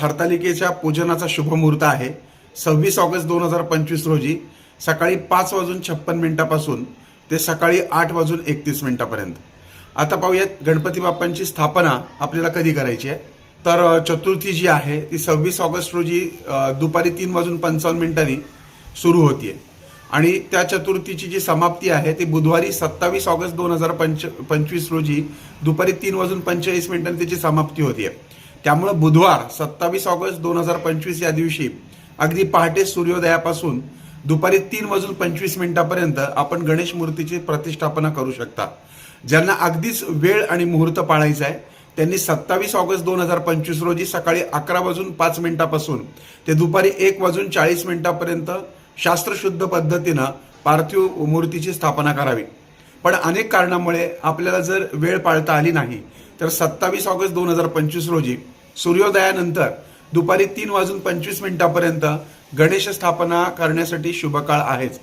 हरतालिकेच्या पूजनाचा शुभमुहूर्त आहे. सव्वीस ऑगस्ट दोन हजार पंचवीस रोजी सकाळी पाच वाजून छप्पन मिनिटापासून ते सकाळी आठ वाजून एकतीस मिनिटापर्यंत. आता पाहूयात गणपती बाप्पांची स्थापना आपल्याला कधी करायची आहे? तर चतुर्थी जी आहे ती सव्वीस ऑगस्ट रोजी दुपारी तीन वाजून पंचावन्न मिनिटांनी सुरू होतीये. आणि त्या चतुर्थीची जी समाप्ती आहे ती बुधवारी सत्तावीस ऑगस्ट दोन हजार पंच पंचवीस रोजी दुपारी तीन वाजून पंचेचाळीस मिनिटांनी त्याची समाप्ती होतीये. त्यामुळे बुधवार सत्तावीस ऑगस्ट दोन हजार पंचवीस या दिवशी अगदी पहाटे सूर्योदयापासून दुपारी तीन वाजून पंचवीस मिनिटापर्यंत आपण गणेश मूर्तीची प्रतिष्ठापना करू शकता. ज्यांना अगदीच वेळ आणि मुहूर्त पाळायचा आहे त्यांनी सत्तावीस ऑगस्ट दोन हजार पंचवीस रोजी सकाळी अकरा वाजून पाच मिनिटापासून ते दुपारी एक वाजून चाळीस मिनिटापर्यंत शास्त्रशुद्ध पद्धतीनं पार्थिव मूर्तीची स्थापना करावी. पण अनेक कारणामुळे आपल्याला जर वेळ पाळता आली नाही तर सत्तावीस ऑगस्ट दोन हजार पंचवीस रोजी सूर्योदयानंतर दुपारी तीन वाजून पंचवीस मिनिटापर्यंत गणेश स्थापना करण्यासाठी शुभकाळ आहेच.